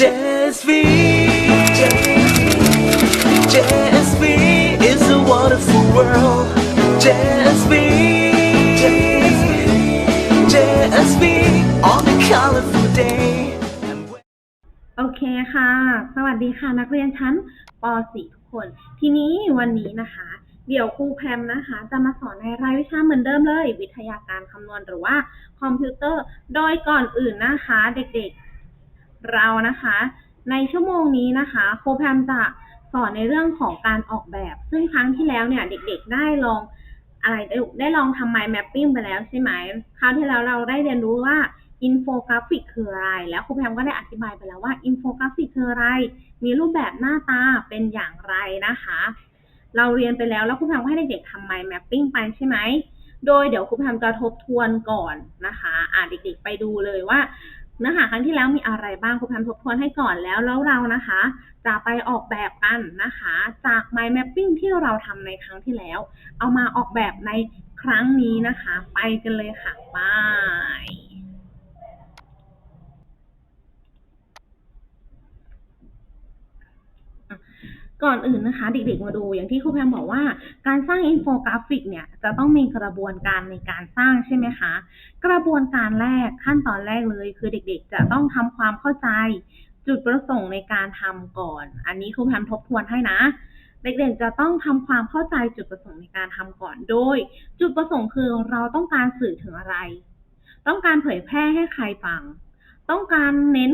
JSV JSV is a wonderful world JSV JSV on a colorful day โอเคค่ะ สวัสดีค่ะ นักเรียนชั้นป .4 ทุกคน ทีนี้วันนี้นะคะเดี๋ยวครูแพมนะคะ จะมาสอนในรายวิชาเหมือนเดิมเลย วิทยาการคำนวณหรือว่าคอมพิวเตอร์ โดยก่อนอื่นนะคะ เด็กๆ เรานะคะ ในชั่วโมงนี้นะคะครูแพมจะสอนในเรื่องของการออกแบบ ซึ่งครั้งที่แล้วเนี่ยเด็กๆได้ลองอะไรได้ได้ลองทำ mind mapping ไปแล้วใช่ไหมคราวที่แล้วเราได้เรียนรู้ว่าอินโฟกราฟิกคืออะไร แล้วครูแพมก็ได้อธิบายไปแล้วว่าอินโฟกราฟิกคืออะไร มีรูปแบบหน้าตาเป็นอย่างไรนะคะ เราเรียนไปแล้วแล้วครูแพมก็ให้เด็กๆทำ mind mapping ไปใช่ไหม โดยเดี๋ยวครูแพมจะทบทวนก่อนนะคะ อ่าเด็กๆไปดูเลยว่า เนื้อหาครั้งที่แล้วมีอะไรบ้างครูแพมทบทวนให้ก่อนแล้วแล้วเรานะคะ จะไปออกแบบกันนะคะ จาก mind mapping ที่เราทำในครั้งที่แล้ว เอามาออกแบบในครั้งนี้นะคะ ไปกันเลยค่ะไป ก่อนอื่นนะคะ เด็กๆมาดูอย่างที่ครูแพมบอกว่าการสร้างอินโฟกราฟิกเนี่ยจะต้องมีกระบวนการในการสร้างใช่ไหมคะ กระบวนการแรกขั้นตอนแรกเลย คือเด็กๆ จะต้องทำความเข้าใจ จุดประสงค์ในการทำก่อน อันนี้ครูแพมทบทวนให้นะ เด็กๆจะต้องทำความเข้าใจจุดประสงค์ในการทำก่อนโดย จุดประสงค์คือเราต้องการสื่อถึงอะไร ต้องการเผยแพร่ให้ใครฟัง ต้องการเน้น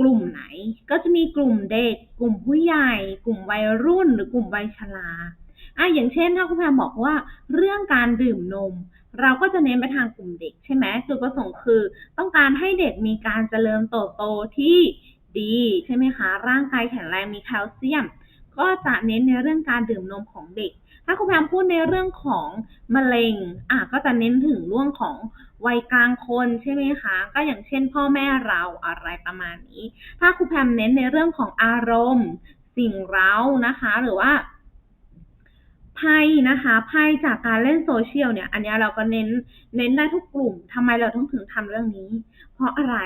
กลุ่มไหน ก็จะมีกลุ่มเด็ก กลุ่มผู้ใหญ่ กลุ่มวัยรุ่น หรือกลุ่มวัยชราอะอย่างเช่นถ้าคุณแพมบอกว่าเรื่องการดื่มนม เราก็จะเน้นไปทางกลุ่มเด็กใช่ไหมจุดประสงค์คือ ต้องการให้เด็กมีการเจริญเติบโตที่ดีใช่ไหมคะ ร่างกายแข็งแรงมีแคลเซียม ก็จะเน้นในเรื่องการดื่มนมของเด็ก ถ้าคุณแพมพูดในเรื่องของมะเร็งอะก็จะเน้นถึงเรื่องของวัยกลางคนใช่ไหมคะ ก็อย่างเช่นพ่อแม่เราอะไรประมาณนี้ ถ้าครูแพมเน้นในเรื่องของอารมณ์ สิ่งเร้านะคะ หรือว่าภัยนะคะภัยจากการเล่นโซเชียลเนี่ย อันนี้เราก็เน้นเน้นได้ทุกกลุ่มทำไมเราต้องถึงทำเรื่องนี้ เพราะอะไร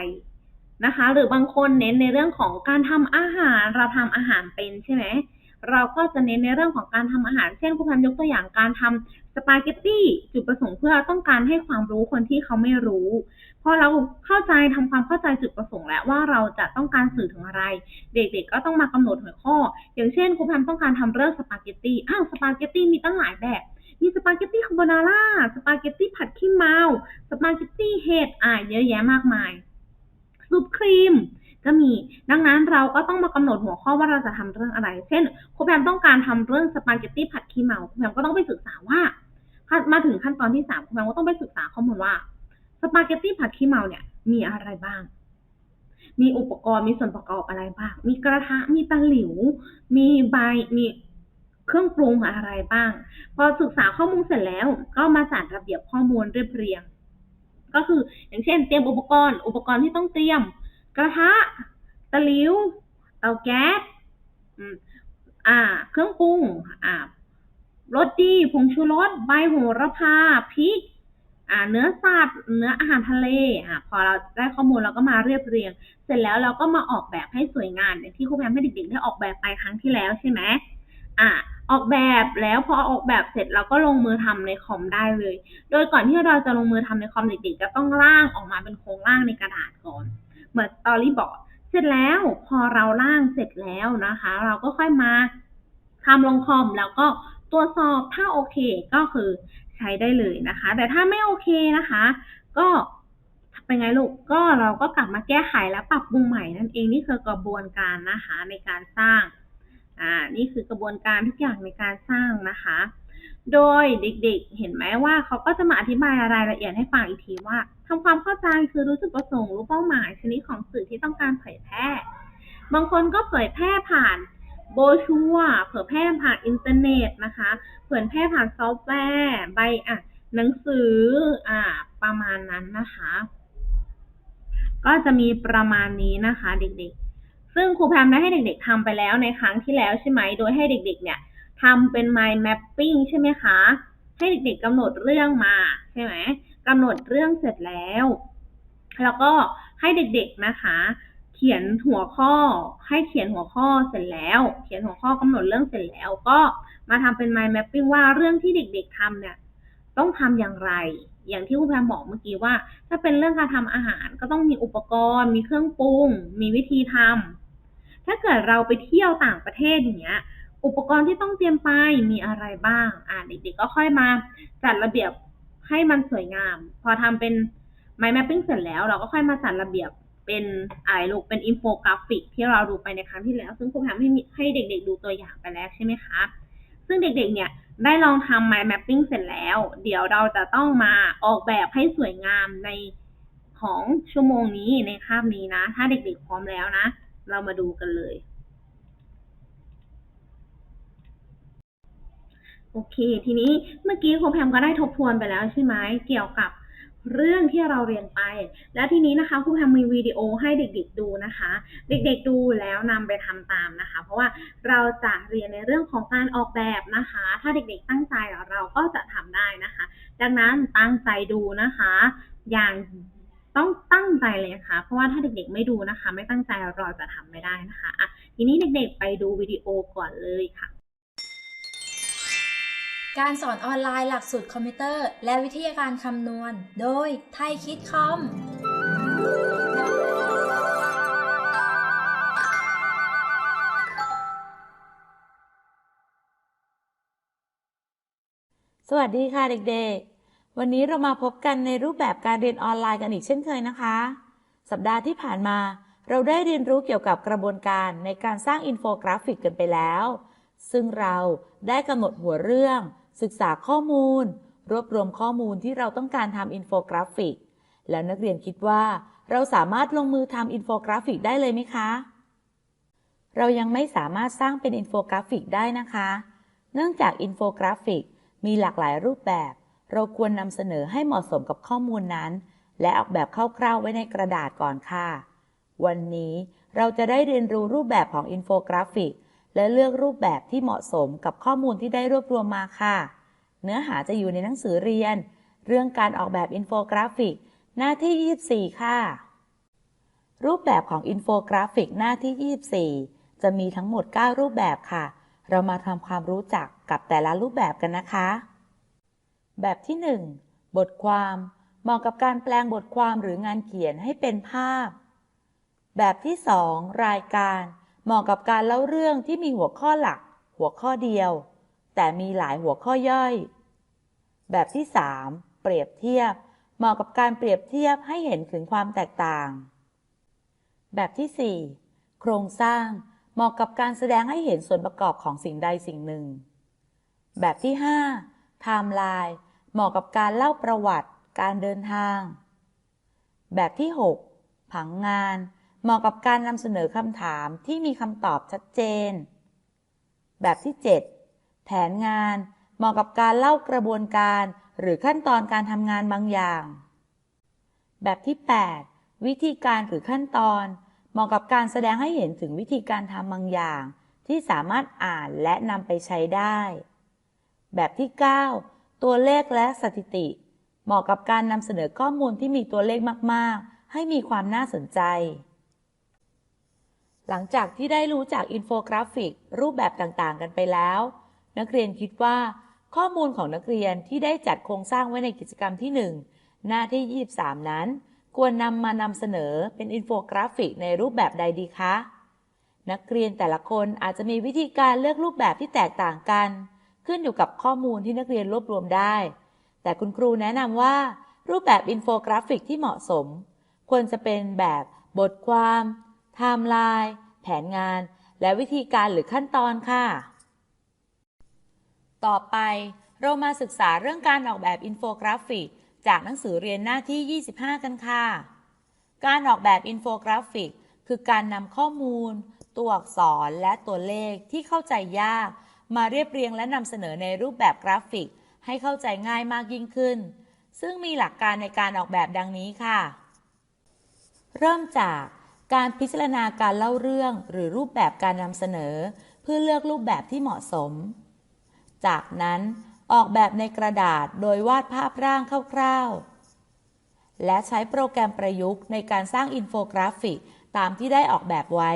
นะคะ หรือบางคนเน้นในเรื่องของการทำอาหารเราทำอาหารเป็นใช่ไหม เราก็จะเน้นในเรื่องของการทำอาหาร เช่นครูแพมยกตัวอย่างการทำสปาเกตตี้จุดประสงค์เพื่อต้องการให้ความรู้คนที่เขาไม่รู้พอเราเข้าใจทำความเข้าใจจุดประสงค์แล้วว่าเราจะต้องการสื่อถึงอะไร เด็กๆ ก็ต้องมากำหนดหัวข้อ อย่างเช่นครูแพมต้องการทำเรื่องสปาเกตตี้อ้าวสปาเกตตี้มีตั้งหลายแบบมีสปาเกตตี้คาโบนาร่าสปาเกตตี้ผัดขี้เมาสปาเกตตี้เห็ดอะเยอะแยะมากมายซุปครีม ก็มี ดังนั้นเราก็ต้องมากำหนดหัวข้อว่าเราจะทำเรื่องอะไร เช่นครูแพมต้องการทำเรื่องสปาเกตตี้ผัดขี้เมาครูแพมก็ต้องไปศึกษาว่ามาถึงขั้นตอนที่สามครูแพมก็ต้องไปศึกษาข้อมูลว่าสปาเกตตี้ผัดขี้เมาเนี่ยมีอะไรบ้าง มีอุปกรณ์มีส่วนประกอบอะไรบ้าง มีกระทะมีตะหลิว มีใบมีเครื่องปรุงอะไรบ้าง พอศึกษาข้อมูลเสร็จแล้ว ก็มาจัดระเบียบข้อมูลเรียบเรียง ก็คืออย่างเช่น เตรียมอุปกรณ์ อุปกรณ์ที่ต้องเตรียม กระทะ ตะหลิว เตาแก๊สอ่า เครื่องปรุง อ่ารสดี ผงชูรส ใบโหระพา พริก อ่า เนื้อสัตว์ เนื้ออาหารทะเล อ่า พอเราได้ข้อมูลเราก็มาเรียบเรียง เสร็จแล้วเราก็มาออกแบบให้สวยงามอย่างที่ครูแพมให้เด็กๆได้ออกแบบไปครั้งที่แล้วใช่ไหมอ่าออกแบบแล้วพอออกแบบเสร็จเราก็ลงมือทำในคอมได้เลย โดยก่อนที่เราจะลงมือทำในคอมเด็กๆจะต้องร่างออกมาเป็นโครงร่างในกระดาษก่อน เหมือนสตอรี่บอร์ดเสร็จแล้วพอเราร่างเสร็จแล้วนะคะ เราก็ค่อยมาทำลงคอมแล้วก็ตรวจสอบถ้าโอเคก็คือใช้ได้เลยนะคะ แต่ถ้าไม่โอเคนะคะ ก็เป็นไงลูกก็เราก็กลับมาแก้ไขและปรับปรุงใหม่นั่นเองนี่คือกระบวนการนะคะในการสร้างอ่านี่คือกระบวนการทุกอย่างในการสร้างนะคะ โดยเด็กๆ เห็นไหมว่าเขาก็จะมาอธิบายรายละเอียดให้ฟังอีกทีว่าทำความเข้าใจคือรู้จุดประสงค์รู้เป้าหมายชนิดของสื่อที่ต้องการเผยแพร่ บางคนก็เผยแพร่ผ่านโบชัวเผยแพร่ผ่านอินเทอร์เน็ตนะคะเผยแพร่ผ่านซอฟต์แวร์ใบอะหนังสืออ่าประมาณนั้นนะคะ ก็จะมีประมาณนี้นะคะ เด็กๆ ซึ่งครูแพมได้ให้เด็ก ๆทำไปแล้วในครั้งที่แล้วใช่ไหมโดยให้เด็ก ๆ เนี่ย ทำเป็น mind mapping ใช่ไหมคะ ให้เด็กๆกำหนดเรื่องมาใช่ไหมกำหนดเรื่องเสร็จแล้ว แล้วก็ให้เด็กๆนะคะ เขียนหัวข้อ ให้เขียนหัวข้อเสร็จแล้ว เขียนหัวข้อกำหนดเรื่องเสร็จแล้ว ก็มาทำเป็น mind mapping ว่าเรื่องที่เด็กๆทำเนี่ยต้องทำอย่างไร อย่างที่คุณแพมบอกเมื่อกี้ว่า ถ้าเป็นเรื่องการทำอาหารก็ต้องมีอุปกรณ์ มีเครื่องปรุง มีวิธีทำถ้าเกิดเราไปเที่ยวต่างประเทศอย่างเงี้ย อุปกรณ์ที่ต้องเตรียมไปมีอะไรบ้าง อ่าเด็กๆก็ค่อยมาจัดระเบียบให้มันสวยงาม พอทำเป็น mind mapping เสร็จแล้ว เราก็ค่อยมาจัดระเบียบเป็นอะไรลูกเป็นอินโฟกราฟิก ที่เราดูไปในครั้งที่แล้ว ซึ่งครูแพมให้ให้เด็ก ๆ ดูตัวอย่างไปแล้วใช่ไหมคะ ซึ่งเด็กๆ เนี่ยได้ลองทำ mind mapping เสร็จแล้ว เดี๋ยวเราจะต้องมาออกแบบให้สวยงามในของชั่วโมงนี้ในคาบนี้นะ ถ้าเด็กๆ พร้อมแล้วนะ เรามาดูกันเลย โอเค ทีนี้เมื่อกี้ครูแพมก็ได้ทบทวนไปแล้วใช่ไหมเกี่ยวกับเรื่องที่เราเรียนไป แล้วทีนี้นะคะครูแพมมีวิดีโอให้เด็กๆดูนะคะ เด็กๆดูแล้วนำไปทำตามนะคะ เพราะว่าเราจะเรียนในเรื่องของการออกแบบนะคะ ถ้าเด็กๆตั้งใจเราก็จะทำได้นะคะ ดังนั้นตั้งใจดูนะคะ อย่างต้องตั้งใจเลยนะคะเพราะว่าถ้าเด็กๆไม่ดูนะคะ ไม่ตั้งใจเราจะทำไม่ได้นะคะอะทีนี้เด็กๆไปดูวิดีโอก่อนเลยค่ะ การสอนออนไลน์หลักสูตรคอมพิวเตอร์ และวิทยาการคำนวณ โดยไทยคิดคอม สวัสดีค่ะเด็กๆ วันนี้เรามาพบกันในรูปแบบการเรียนออนไลน์กันอีกเช่นเคยนะคะ สัปดาห์ที่ผ่านมา เราได้เรียนรู้เกี่ยวกับกระบวนการในการสร้างอินโฟกราฟิกกันไปแล้ว ซึ่งเราได้กำหนดหัวเรื่อง ศึกษาข้อมูล รวบรวมข้อมูลที่เราต้องการทำอินโฟกราฟิก แล้วนักเรียนคิดว่า เราสามารถลงมือทำอินโฟกราฟิกได้เลยไหมคะ เรายังไม่สามารถสร้างเป็นอินโฟกราฟิกได้นะคะ เนื่องจากอินโฟกราฟิกมีหลากหลายรูปแบบ เราควรนำเสนอให้เหมาะสมกับข้อมูลนั้น และออกแบบคร่าวๆไว้ในกระดาษก่อนค่ะ วันนี้เราจะได้เรียนรู้รูปแบบของอินโฟกราฟิก และเลือกรูปแบบที่เหมาะสมกับข้อมูลที่ได้รวบรวมมาค่ะ เนื้อหาจะอยู่ในหนังสือเรียน เรื่องการออกแบบอินโฟกราฟิก หน้าที่ 24 ค่ะ รูปแบบของอินโฟกราฟิกหน้าที่ 24 จะมีทั้งหมด 9 รูปแบบค่ะ เรามาทำความรู้จักกับแต่ละรูปแบบกันนะคะ แบบที่ 1 บทความเหมาะกับการแปลงบทความหรืองานเขียนให้เป็นภาพ แบบที่ 2 รายการ เหมาะกับการเล่าเรื่องที่มีหัวข้อหลัก หัวข้อเดียว แต่มีหลายหัวข้อย่อย แบบที่ 3 เปรียบเทียบ เหมาะกับการเปรียบเทียบให้เห็นถึงความแตกต่าง แบบที่ 4 โครงสร้างเหมาะกับการแสดงให้เห็นส่วนประกอบของสิ่งใดสิ่งหนึ่ง แบบที่ 5 ไทม์ไลน์เหมาะกับการเล่าประวัติ การเดินทาง แบบที่ 6 ผังงาน เหมาะกับการนำเสนอคำถามที่มีคำตอบชัดเจน แบบที่ 7 แผนงาน เหมาะกับการเล่ากระบวนการ หรือขั้นตอนการทำงานบางอย่าง แบบที่ 8 วิธีการหรือขั้นตอน เหมาะกับการแสดงให้เห็นถึงวิธีการทำบางอย่าง ที่สามารถอ่านและนำไปใช้ได้ แบบที่ 9 ตัวเลขและสถิติ เหมาะกับการนำเสนอข้อมูลที่มีตัวเลขมาก ๆ ให้มีความน่าสนใจ หลังจากที่ได้รู้จากอินโฟกราฟิก รูปแบบต่างๆ กันไปแล้ว นักเรียนคิดว่าข้อมูลของนักเรียนที่ได้จัดโครงสร้างไว้ในกิจกรรมที่ 1 หน้าที่ 23 นั้น ควรนำมานำเสนอเป็นอินโฟกราฟิกในรูปแบบใดดีคะ นักเรียนแต่ละคนอาจจะมีวิธีการเลือกรูปแบบที่แตกต่างกัน ขึ้นอยู่กับข้อมูลที่นักเรียนรวบรวมได้ แต่คุณครูแนะนำว่า รูปแบบอินโฟกราฟิกที่เหมาะสม ควรจะเป็นแบบบทความ ไทม์ไลน์แผนงาน และวิธีการหรือขั้นตอนค่ะ ต่อไปเรามาศึกษาเรื่องการออกแบบอินโฟกราฟิก จากหนังสือเรียนหน้าที่ 25 กันค่ะ การออกแบบอินโฟกราฟิก คือการนำข้อมูล ตัวอักษรและตัวเลขที่เข้าใจยาก มาเรียบเรียงและนำเสนอในรูปแบบกราฟิก ให้เข้าใจง่ายมากยิ่งขึ้น ซึ่งมีหลักการในการออกแบบดังนี้ค่ะ เริ่มจาก การพิจารณาการเล่าเรื่องหรือรูปแบบการนำเสนอ เพื่อเลือกรูปแบบที่เหมาะสม จากนั้นออกแบบในกระดาษโดยวาดภาพร่างคร่าวๆ และใช้โปรแกรมประยุกต์ในการสร้างอินโฟกราฟิกตามที่ได้ออกแบบไว้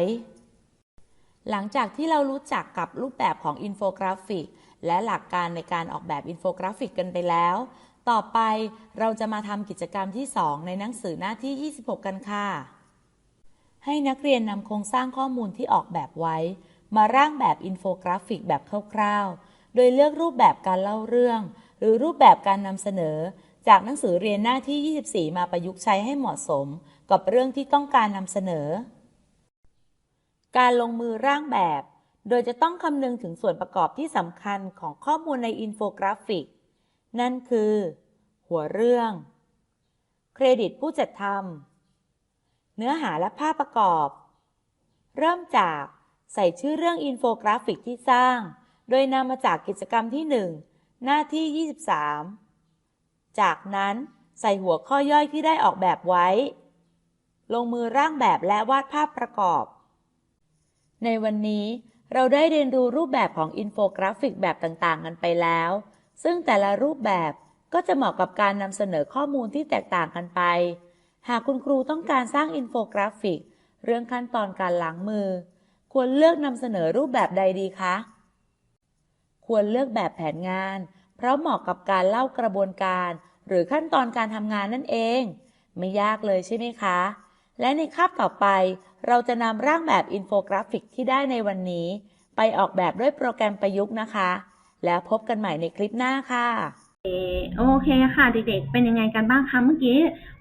หลังจากที่เรารู้จักกับรูปแบบของอินโฟกราฟิก และหลักการในการออกแบบอินโฟกราฟิกกันไปแล้ว ต่อไปเราจะมาทำกิจกรรมที่ 2 ในหนังสือหน้าที่ 26 กันค่ะ ให้นักเรียนนำโครงสร้างข้อมูลที่ออกแบบไว้ มาร่างแบบอินโฟกราฟิกแบบคร่าวๆ โดยเลือกรูปแบบการเล่าเรื่อง หรือรูปแบบการนำเสนอ จากหนังสือเรียนหน้าที่ 24 มาประยุกต์ใช้ให้เหมาะสม กับเรื่องที่ต้องการนำเสนอ การลงมือร่างแบบ โดยจะต้องคำนึงถึงส่วนประกอบที่สำคัญของข้อมูลในอินโฟกราฟิก นั่นคือ หัวเรื่อง เครดิตผู้จัดทำ เนื้อหาและภาพประกอบ เริ่มจากใส่ชื่อเรื่องอินโฟกราฟิกที่สร้าง โดยนำมาจากกิจกรรมที่ 1 หน้าที่ 23 จากนั้นใส่หัวข้อย่อยที่ได้ออกแบบไว้ ลงมือร่างแบบและวาดภาพประกอบ ในวันนี้เราได้เรียนรู้รูปแบบของอินโฟกราฟิกแบบต่างๆ กันไปแล้ว ซึ่งแต่ละรูปแบบก็จะเหมาะกับการนำเสนอข้อมูลที่แตกต่างกันไป หากคุณครูต้องการสร้างอินโฟกราฟิก เรื่องขั้นตอนการล้างมือ ควรเลือกนำเสนอรูปแบบใดดีคะ ควรเลือกแบบแผนงาน เพราะเหมาะกับการเล่ากระบวนการ หรือขั้นตอนการทำงานนั่นเอง ไม่ยากเลยใช่ไหมคะ และในคาบต่อไป เราจะนำร่างแบบอินโฟกราฟิกที่ได้ในวันนี้ ไปออกแบบด้วยโปรแกรมประยุกต์นะคะ แล้วพบกันใหม่ในคลิปหน้าค่ะ โอเคค่ะเด็กๆ เป็นยังไงกันบ้างคะเมื่อกี้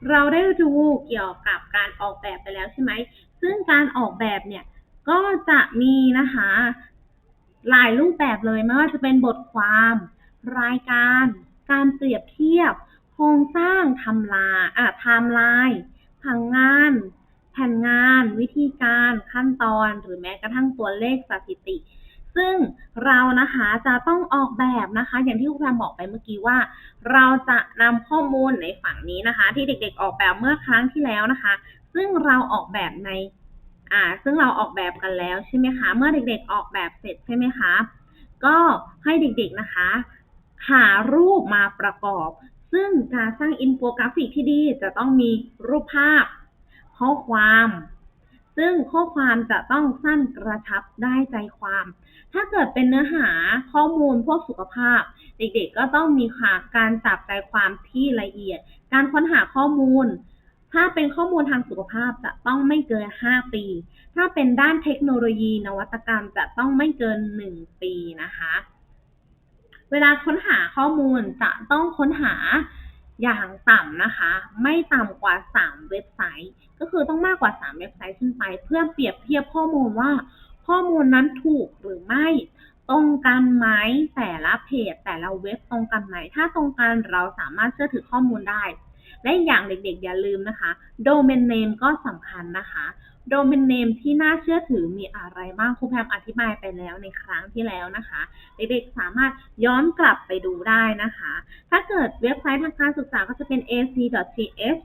เราได้ดูเกี่ยวกับการออกแบบไปแล้วใช่ไหม ซึ่งการออกแบบเนี่ยก็จะมีนะคะ หลายรูปแบบเลยไม่ว่าจะเป็นบทความ รายการ การเปรียบเทียบ โครงสร้างทำลาอะไทม์ไลน์ผังงาน แผนงาน วิธีการขั้นตอน หรือแม้กระทั่งตัวเลขสถิติ ซึ่งเรานะคะจะต้องออกแบบนะคะ อย่างที่ครูแพมบอกไปเมื่อกี้ว่า เราจะนำข้อมูลในฝั่งนี้นะคะ ที่เด็กๆออกแบบเมื่อครั้งที่แล้วนะคะ ซึ่งเราออกแบบในอ่า ซึ่งเราออกแบบกันแล้วใช่ไหมคะเมื่อเด็กๆออกแบบเสร็จใช่ไหมคะก็ให้เด็กๆนะคะหารูปมาประกอบ ซึ่งการสร้างอินโฟกราฟิกที่ดีจะต้องมีรูปภาพ ข้อความ ซึ่งข้อความจะต้องสั้นกระชับได้ใจความ ถ้าเกิดเป็นเนื้อหาข้อมูลพวกสุขภาพ เด็กๆก็ต้องมีค่ะการจับใจความที่ละเอียด การค้นหาข้อมูล ถ้าเป็นข้อมูลทางสุขภาพจะต้องไม่เกิน 5 ปี ถ้าเป็นด้านเทคโนโลยีนวัตกรรมจะต้องไม่เกิน 1 ปีนะคะ เวลาค้นหาข้อมูลจะต้องค้นหาอย่างต่ำนะคะ ไม่ต่ำกว่า 3 เว็บไซต์ ก็คือต้องมากกว่า 3 เว็บไซต์ขึ้นไป เพื่อเปรียบเทียบข้อมูลว่า ข้อมูลนั้นถูกหรือไม่ตรงกันไหมแต่ละเพจ แต่ละเว็บตรงกันไหม ถ้าตรงกันเราสามารถเชื่อถือข้อมูลได้ และอย่างเด็กๆ อย่าลืมนะคะ domain name ก็สำคัญนะคะ domain name ที่น่าเชื่อถือมีอะไรบ้างครูแพมอธิบายไปแล้วในครั้งที่แล้วนะคะ เด็กๆสามารถย้อนกลับไปดูได้นะคะ ถ้าเกิดเว็บไซต์ทางการศึกษาก็จะเป็น ac.th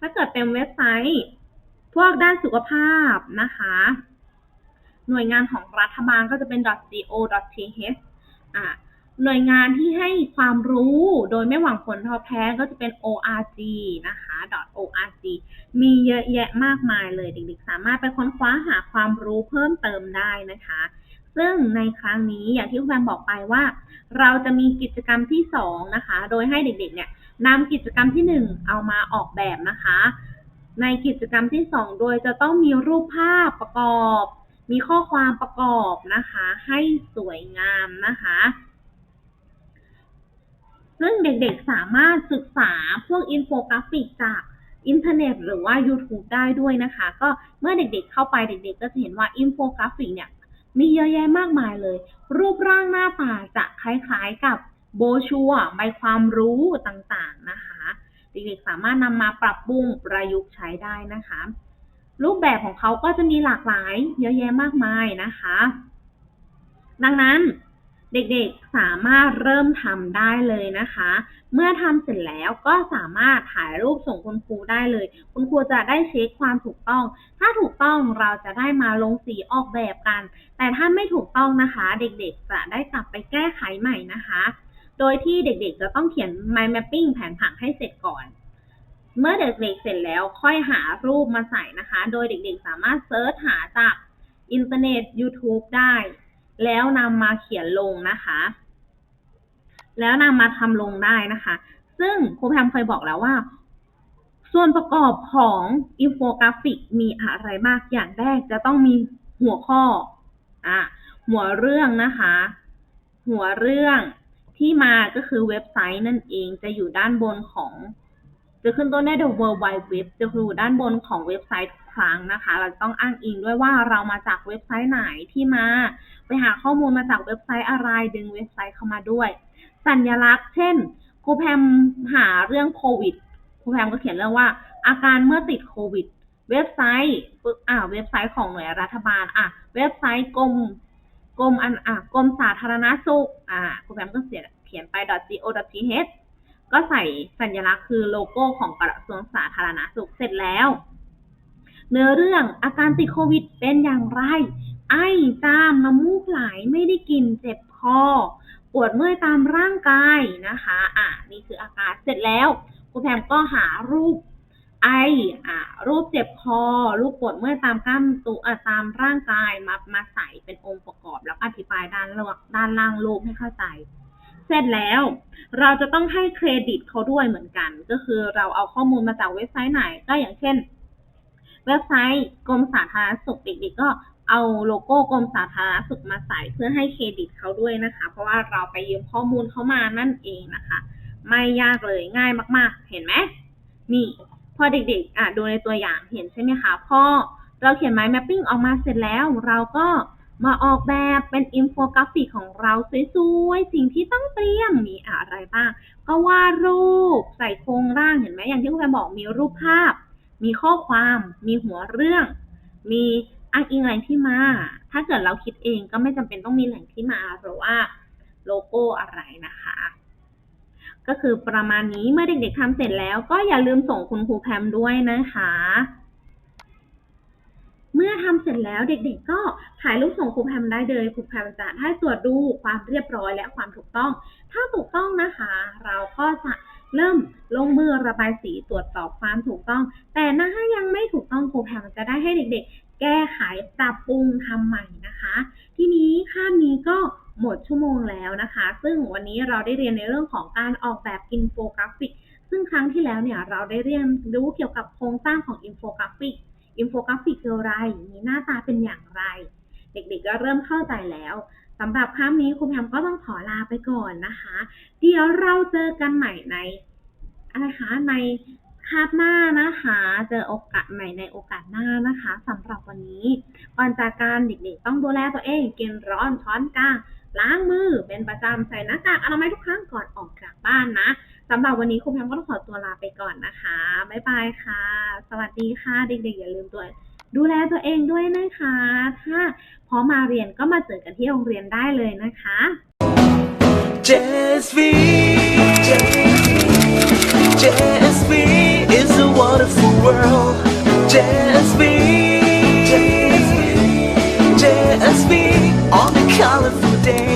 ถ้าเกิดเป็นเว็บไซต์ พวกด้านสุขภาพนะคะ หน่วยงานของรัฐบาลก็จะเป็น .go.th อ่าหน่วยงานที่ให้ความรู้โดยไม่หวังผลตอบแทนก็จะเป็น org นะคะ .org มีเยอะแยะมากมายเลยเด็กๆ สามารถไปค้นคว้าหาความรู้เพิ่มเติมได้นะคะ ซึ่งในครั้งนี้อย่างที่คุณแพมบอกไปว่า เราจะมีกิจกรรมที่ 2 นะคะ โดยให้เด็กๆ เนี่ยนำกิจกรรมที่ 1 เอามาออกแบบนะคะ ในกิจกรรมที่ 2 โดยจะต้องมีรูปภาพประกอบ มีข้อความประกอบนะคะ ให้สวยงามนะคะ ซึ่งเด็กๆสามารถศึกษาพวกอินโฟกราฟิกจากอินเทอร์เน็ตหรือว่า YouTube ได้ด้วยนะคะ ก็เมื่อเด็กๆเข้าไปเด็กๆ ก็จะเห็นว่าอินโฟกราฟิกเนี่ยมีเยอะแยะมากมายเลย รูปร่างหน้าตาจะคล้ายๆกับโบชัวใบความรู้ต่างๆนะคะ เด็กๆสามารถนำมาปรับปรุงประยุกต์ใช้ได้นะคะ รูปแบบของเขาก็จะมีหลากหลายเยอะแยะมากมายนะคะ ดังนั้นเด็กๆสามารถเริ่มทำได้เลยนะคะ เมื่อทำเสร็จแล้วก็สามารถถ่ายรูปส่งคุณครูได้เลย คุณครูจะได้เช็คความถูกต้อง ถ้าถูกต้องเราจะได้มาลงสีออกแบบกัน แต่ถ้าไม่ถูกต้องนะคะ เด็กๆจะได้กลับไปแก้ไขใหม่นะคะ โดยที่เด็กๆจะต้องเขียน mind mapping แผนผังให้เสร็จก่อน เมื่อเด็กๆเสร็จแล้วค่อยหารูปมาใส่นะคะ โดยเด็กๆสามารถเซิร์ชหาจากอินเทอร์เน็ต YouTube ได้ แล้วนำมาเขียนลงนะคะ แล้วนำมาทำลงได้นะคะ ซึ่งครูแพมเคยบอกแล้วว่า ส่วนประกอบของอินโฟกราฟิกมีอะไรบ้างอย่างแรกจะต้องมีหัวข้ออะหัวเรื่องนะคะ หัวเรื่องที่มาก็คือเว็บไซต์นั่นเองจะอยู่ด้านบนของ จะขึ้นต้นด้วย The World Wide Web จะอยู่ด้านบนของเว็บไซต์ทุกครั้งนะคะ เราต้องอ้างอิงด้วยว่าเรามาจากเว็บไซต์ไหนที่มา ไปหาข้อมูลมาจากเว็บไซต์อะไรดึงเว็บไซต์เข้ามาด้วย สัญลักษณ์ เช่นครูแพมหาเรื่องโควิดครูแพมก็เขียนเรื่องว่า อาการเมื่อติดโควิด เว็บไซต์อ่าเว็บไซต์ของหน่วยรัฐบาลอะเว็บไซต์กรมกรมอันอะกรมสาธารณสุขอ่าครูแพมก็เขียนเขียนไป .go.th ก็ใส่สัญลักษณ์คือโลโก้ของกระทรวงสาธารณสุขเสร็จแล้ว เนื้อเรื่องอาการติดโควิดเป็นอย่างไร ไอจามน้ำมูกไหลไม่ได้กินเจ็บคอปวดเมื่อยตามร่างกายนะคะ อะนี่คืออาการเสร็จแล้วครูแพมก็หารูปไออะรูปเจ็บคอรูปปวดเมื่อยตามกล้ามตัวตามร่างกายมามาใส่เป็นองค์ประกอบ แล้วก็อธิบายด้านล่างด้านล่างรูปให้เข้าใจ เสร็จแล้ว เราจะต้องให้เครดิตเขาด้วยเหมือนกัน ก็คือเราเอาข้อมูลมาจากเว็บไซต์ไหน ก็อย่างเช่น เว็บไซต์กรมสาธารณสุขเด็กๆก็เอาโลโก้กรมสาธารณสุขมาใส่เพื่อให้เครดิตเขาด้วยนะคะ เพราะว่าเราไปยืมข้อมูลเขามานั่นเองนะคะ ไม่ยากเลยง่ายมากๆ เห็นไหมนี่พอเด็กๆอะดูในตัวอย่างเห็นใช่ไหมคะพอเราเขียน mind mapping ออกมาเสร็จแล้ว เราก็ มาออกแบบเป็นอินโฟกราฟิกของเราสวยๆ สิ่งที่ต้องเตรียมมีอะไรบ้าง ก็วาดรูป ใส่โครงร่างเห็นไหมอย่างที่คุณแม่บอกมีรูปภาพ มีข้อความ มีหัวเรื่อง มีอ้างอิงแหล่งที่มา ถ้าเกิดเราคิดเองก็ไม่จำเป็นต้องมีแหล่งที่มาหรือว่าโลโก้อะไรนะคะ ก็คือประมาณนี้เมื่อเด็กๆทำเสร็จแล้วก็อย่าลืมส่งคุณครูแพมด้วยนะคะ เมื่อทำเสร็จแล้วเด็กๆ ก็ถ่ายรูปส่งครูแพมได้เลยครูแพมจะให้ตรวจดูความเรียบร้อยและความถูกต้อง ถ้าถูกต้องนะคะ เราก็จะเริ่มลงมือระบายสีตรวจสอบความถูกต้อง แต่ถ้ายังไม่ถูกต้องครูแพมจะได้ให้เด็กๆ แก้ไขปรับปรุงทำใหม่นะคะ ทีนี้คาบนี้ก็หมดชั่วโมงแล้วนะคะ ซึ่งวันนี้เราได้เรียนในเรื่องของการออกแบบอินโฟกราฟิก ซึ่งครั้งที่แล้วเนี่ยเราได้เรียนรู้เกี่ยวกับโครงสร้างของอินโฟกราฟิก อินโฟกราฟิกคืออะไร มีหน้าตาเป็นอย่างไร เด็กๆก็เริ่มเข้าใจแล้วสำหรับครั้งนี้ครูแพมก็ต้องขอลาไปก่อนนะคะ เดี๋ยวเราเจอกันใหม่ในอะไรคะในคาบหน้านะคะ เจอโอกาสใหม่ในโอกาสหน้านะคะสำหรับวันนี้ก่อนจากการเด็กๆต้องดูแลตัวเองกินร้อนช้อนกลาง ล้างมือเป็นประจำใส่หน้ากากอนามัยทุกครั้งก่อนออกจากบ้านนะสำหรับวันนี้ครูแพมก็ต้องขอตัวลาไปก่อนนะคะ บ๊ายบายค่ะ สวัสดีค่ะ เด็กๆ อย่าลืมตัวดูแลตัวเองด้วยนะคะ ถ้าพร้อมมาเรียนก็มาเจอกันที่โรงเรียนได้เลยนะคะ JSV JSV is a wonderful world JSV JSV on a colorful day